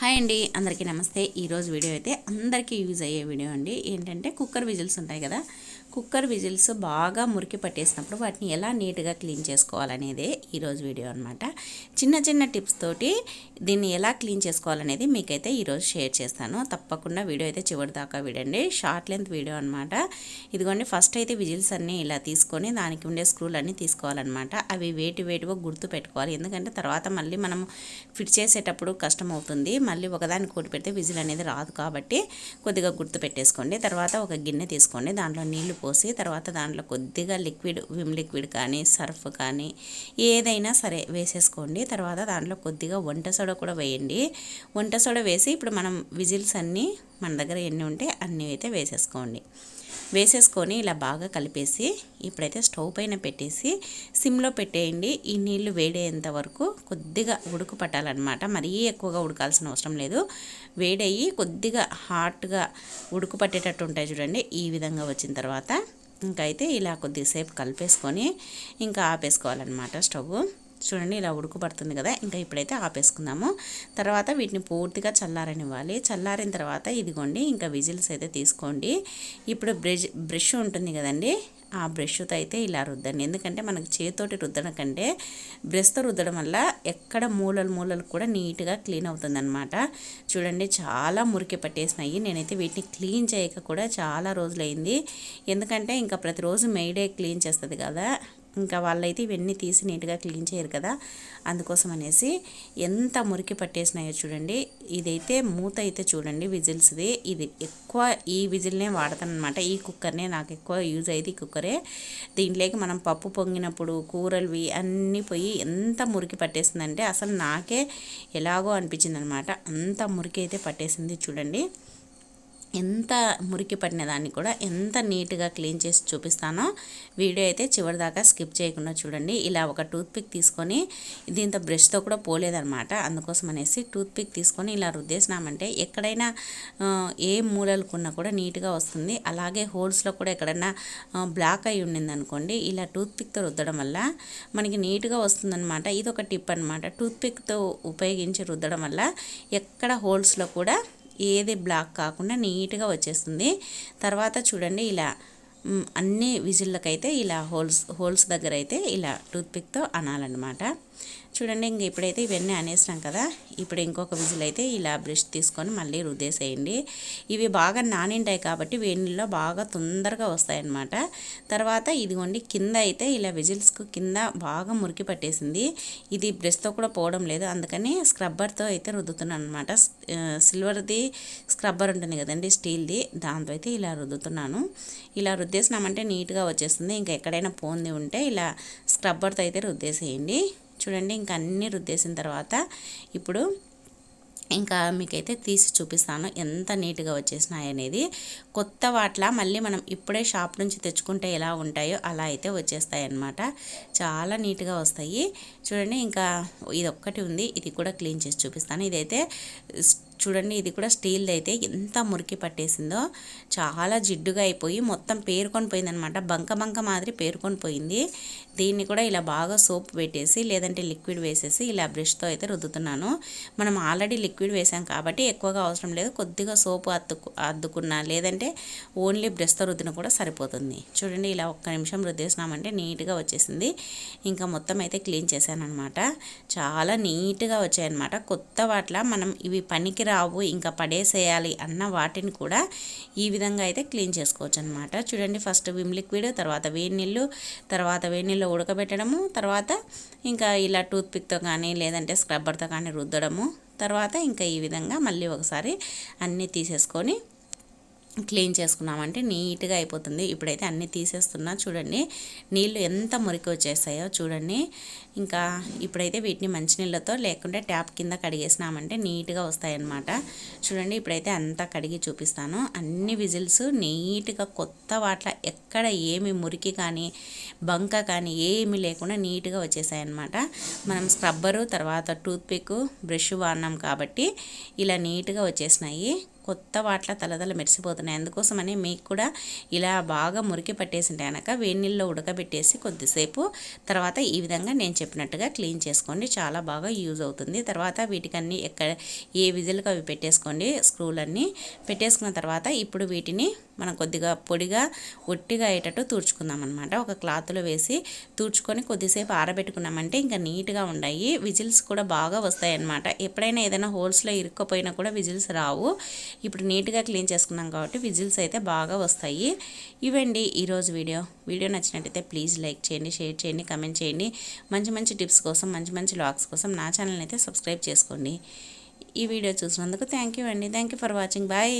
Hi అండి అందరికీ నమస్తే. ఈరోజు వీడియో అయితే అందరికీ యూజ్ అయ్యే వీడియో అండి. ఏంటంటే కుక్కర్ విజిల్స్ ఉంటాయి కదా కుక్కర్ విజిల్స్ బాగా మురికి పట్టేసినప్పుడు వాటిని ఎలా నీట్గా క్లీన్ చేసుకోవాలనేదే ఈరోజు వీడియో అనమాట చిన్న చిన్న టిప్స్ తోటి దీన్ని ఎలా క్లీన్ చేసుకోవాలనేది మీకైతే ఈరోజు షేర్ చేస్తాను. తప్పకుండా వీడియో అయితే చివరి దాకా విడండి. షార్ట్ లెంత్ వీడియో అనమాట ఇదిగోండి ఫస్ట్ అయితే విజిల్స్ అన్నీ ఇలా తీసుకొని దానికి ఉండే స్క్రూలు అన్నీ తీసుకోవాలన్నమాట. అవి వేటి వేటివో గుర్తు పెట్టుకోవాలి. ఎందుకంటే తర్వాత మళ్ళీ మనం ఫిట్ చేసేటప్పుడు కష్టం అవుతుంది. మళ్ళీ ఒకదాన్ని కూడి పెడితే విజిల్ అనేది రాదు కాబట్టి కొద్దిగా గుర్తు పెట్టేసుకోండి. తర్వాత ఒక గిన్నె తీసుకోండి. దాంట్లో నీళ్ళు పోసి తర్వాత దాంట్లో కొద్దిగా లిక్విడ్ విమ్ లిక్విడ్ కానీ సర్ఫ్ కానీ ఏదైనా సరే వేసేసుకోండి. తర్వాత దాంట్లో కొద్దిగా వంట సోడా కూడా వేయండి. వంట సోడా వేసి ఇప్పుడు మనం విజిల్స్ అన్నీ మన దగ్గర ఎన్ని ఉంటే అన్నీ అయితే వేసేసుకోండి. వేసేసుకొని ఇలా బాగా కలిపేసి ఇప్పుడైతే స్టవ్ పైన పెట్టేసి సిమ్లో పెట్టేయండి. ఈ నీళ్ళు వేడేంత వరకు కొద్దిగా ఉడుకు పట్టాలన్నమాట. మరీ ఎక్కువగా ఉడకాల్సిన అవసరం లేదు. వేడయ్యి కొద్దిగా హాట్గా ఉడుకు పట్టేటట్టు ఉంటాయి చూడండి. ఈ విధంగా వచ్చిన తర్వాత ఇంకైతే అయితే ఇలా కొద్దిసేపు కలిపేసుకొని ఇంకా ఆపేసుకోవాలన్నమాట స్టవ్ చూడండి ఇలా ఉడుకుపడుతుంది కదా. ఇంకా ఇప్పుడైతే ఆపేసుకుందాము. తర్వాత వీటిని పూర్తిగా చల్లారనివ్వాలి. చల్లారిన తర్వాత ఇదిగోండి ఇంకా విజిల్స్ అయితే తీసుకోండి. ఇప్పుడు బ్రష్ బ్రష్ ఉంటుంది కదండి. ఆ బ్రష్తో అయితే ఇలా రుద్దండి. ఎందుకంటే మనకు చేతితోటి రుద్దడం కంటే బ్రష్తో రుద్దడం వల్ల ఎక్కడ మూలలు మూలలు కూడా నీట్గా క్లీన్ అవుతుందన్నమాట. చూడండి చాలా మురికి పట్టేసినాయి. నేనైతే వీటిని క్లీన్ చేయక కూడా చాలా రోజులైంది. ఎందుకంటే ఇంకా ప్రతిరోజు మెయిడే క్లీన్ చేస్తుంది కదా. ఇంకా వాళ్ళైతే ఇవన్నీ తీసి నీట్గా క్లీన్ చేయరు కదా. అందుకోసం అనేసి ఎంత మురికి పట్టేసినాయో చూడండి. ఇదైతే మూత అయితే చూడండి విజిల్స్ది. ఇది ఎక్కువ ఈ విజిల్నే వాడతానమాట ఈ కుక్కర్నే నాకు ఎక్కువ యూజ్ అయ్యేది ఈ కుక్కరే. దీంట్లోకి మనం పప్పు పొంగినప్పుడు కూరలువి అన్నీ పోయి ఎంత మురికి పట్టేసిందంటే అసలు నాకే ఎలాగో అనిపించింది అనమాట అంత మురికి అయితే పట్టేసింది చూడండి. ఎంత మురికి పడిన దాన్ని కూడా ఎంత నీట్గా క్లీన్ చేసి చూపిస్తానో వీడియో అయితే చివరి దాకా స్కిప్ చేయకుండా చూడండి. ఇలా ఒక టూత్పిక్ తీసుకొని దీంతో బ్రష్తో కూడా పోలేదనమాట అందుకోసం అనేసి టూత్పిక్ తీసుకొని ఇలా రుద్దేసినామంటే ఎక్కడైనా ఏ మూలలకున్నా కూడా నీట్గా వస్తుంది. అలాగే హోల్స్లో కూడా ఎక్కడైనా బ్లాక్ అయి ఉండింది అనుకోండి ఇలా టూత్పిక్తో రుద్దడం వల్ల మనకి నీట్గా వస్తుందన్నమాట. ఇది ఒక టిప్ అనమాట టూత్పిక్తో ఉపయోగించి రుద్దడం వల్ల ఎక్కడ హోల్స్లో కూడా ఏది బ్లాక్ కాకుండా నీట్గా వచ్చేస్తుంది. తర్వాత చూడండి ఇలా అన్ని విజిల్లకైతే ఇలా హోల్స్ హోల్స్ దగ్గర అయితే ఇలా టూత్పిక్తో అనాలన్నమాట. చూడండి ఇంక ఇప్పుడైతే ఇవన్నీ అనేసినాం కదా. ఇప్పుడు ఇంకొక విజిల్ అయితే ఇలా బ్రష్ తీసుకొని మళ్ళీ రుద్దేసేయండి. ఇవి బాగా నానింటాయి కాబట్టి వేణిలో బాగా తొందరగా వస్తాయన్నమాట. తర్వాత ఇదిగోండి కింద అయితే ఇలా విజిల్స్కు కింద బాగా మురికి పట్టేసింది. ఇది బ్రష్తో కూడా పోవడం లేదు. అందుకని స్క్రబ్బర్తో అయితే రుద్దుతున్నాను అనమాట సిల్వర్ది స్క్రబ్బర్ ఉంటుంది కదండి స్టీల్ది. దాంతో అయితే ఇలా రుద్దుతున్నాను. ఇలా రుద్దేసినామంటే నీట్గా వచ్చేస్తుంది. ఇంకా ఎక్కడైనా పోంది ఉంటే ఇలా స్క్రబ్బర్తో అయితే రుద్దేసేయండి. చూడండి ఇంకా అన్నీ రుద్దేసిన తర్వాత ఇప్పుడు ఇంకా మీకైతే తీసి చూపిస్తాను ఎంత నీట్గా వచ్చేసినాయి అనేది. కొత్త వాట్ల మళ్ళీ మనం ఇప్పుడే షాప్ నుంచి తెచ్చుకుంటే ఎలా ఉంటాయో అలా అయితే వచ్చేస్తాయి అన్నమాట. చాలా నీట్గా వస్తాయి. చూడండి ఇంకా ఇది ఒక్కటి ఉంది. ఇది కూడా క్లీన్ చేసి చూపిస్తాను. ఇదైతే చూడండి ఇది కూడా స్టీల్ది అయితే ఎంత మురికి పట్టేసిందో. చాలా జిడ్డుగా అయిపోయి మొత్తం పేరుకొని పోయిందనమాట బంక బంక మాదిరి పేరుకొని పోయింది. దీన్ని కూడా ఇలా బాగా సోప్ పెట్టేసి లేదంటే లిక్విడ్ వేసేసి ఇలా బ్రష్తో అయితే రుద్దుతున్నాను. మనం ఆల్రెడీ లిక్విడ్ వేసాం కాబట్టి ఎక్కువగా అవసరం లేదు. కొద్దిగా సోపు అద్దుకు అద్దుకున్నా లేదంటే ఓన్లీ బ్రష్తో రుద్దిన కూడా సరిపోతుంది. చూడండి ఇలా ఒక్క నిమిషం రుద్దేసినామంటే నీట్గా వచ్చేసింది. ఇంకా మొత్తం అయితే క్లీన్ చేశాను అనమాట చాలా నీట్గా వచ్చాయన్నమాట. కొత్త వాట్ల మనం ఇవి పనికి రావు ఇంకా పడేసేయాలి అన్న వాటిని కూడా ఈ విధంగా అయితే క్లీన్ చేసుకోవచ్చు అనమాట చూడండి ఫస్ట్ విమ్ లిక్విడ్ తర్వాత వేడి నీళ్ళు తర్వాత వేడి నీళ్ళు ఉడకబెట్టడము తర్వాత ఇంకా ఇలా టూత్పిక్తో కానీ లేదంటే స్క్రబ్బర్తో కానీ రుద్దడము తర్వాత ఇంకా ఈ విధంగా మళ్ళీ ఒకసారి అన్నీ తీసేసుకొని క్లీన్ చేసుకున్నామంటే నీట్గా అయిపోతుంది. ఇప్పుడైతే అన్నీ తీసేస్తున్నా. చూడండి నీళ్ళు ఎంత మురికి వచ్చేస్తాయో చూడండి. ఇంకా ఇప్పుడైతే వీటిని మంచినీళ్ళతో లేకుంటే ట్యాప్ కింద కడిగేసినామంటే నీట్గా వస్తాయన్నమాట. చూడండి ఇప్పుడైతే అంతా కడిగి చూపిస్తాను. అన్ని విజిల్స్ నీట్గా కొత్త వాట్ల ఎక్కడ ఏమి మురికి కానీ బంక కానీ ఏమి లేకుండా నీట్గా వచ్చేసాయన్నమాట. మనం స్క్రబ్బరు తర్వాత టూత్పిక్ బ్రష్ వాడినాం కాబట్టి ఇలా నీట్గా వచ్చేసినాయి. కొత్త వాట్ల తలదల మెరిసిపోతున్నాయి. అందుకోసమని మీకు కూడా ఇలా బాగా మురికి పట్టేసింటే కనుక వేడి నీళ్ళలో ఉడకబెట్టేసి కొద్దిసేపు తర్వాత ఈ విధంగా నేను చెప్పినట్టుగా క్లీన్ చేసుకోండి. చాలా బాగా యూజ్ అవుతుంది. తర్వాత వీటికన్నీ ఎక్కడ ఏ విజిల్కి అవి పెట్టేసుకోండి. స్క్రూలన్నీ పెట్టేసుకున్న తర్వాత ఇప్పుడు వీటిని మనం కొద్దిగా పొడిగా ఒట్టిగా అయ్యేటట్టు తుడుచుకుందాం అనమాట ఒక క్లాత్లో వేసి తుడుచుకొని కొద్దిసేపు ఆరబెట్టుకున్నామంటే ఇంకా నీట్గా ఉన్నాయి విజిల్స్ కూడా బాగా వస్తాయి అన్నమాట ఎప్పుడైనా ఏదైనా హోల్స్లో ఇరుక్కపోయినా కూడా విజిల్స్ రావు. ఇప్పుడు నీట్గా క్లీన్ చేసుకున్నాం కాబట్టి విజిల్స్ అయితే బాగా వస్తాయి. ఇవండి ఈరోజు వీడియో. వీడియో నచ్చినట్టయితే ప్లీజ్ లైక్ చేయండి షేర్ చేయండి కమెంట్ చేయండి. మంచి మంచి టిప్స్ కోసం మంచి మంచి లాగ్స్ కోసం నా ఛానల్ అయితే సబ్స్క్రైబ్ చేసుకోండి. ఈ వీడియో చూసినందుకు థ్యాంక్ యూ అండి. Thank you for watching. Bye.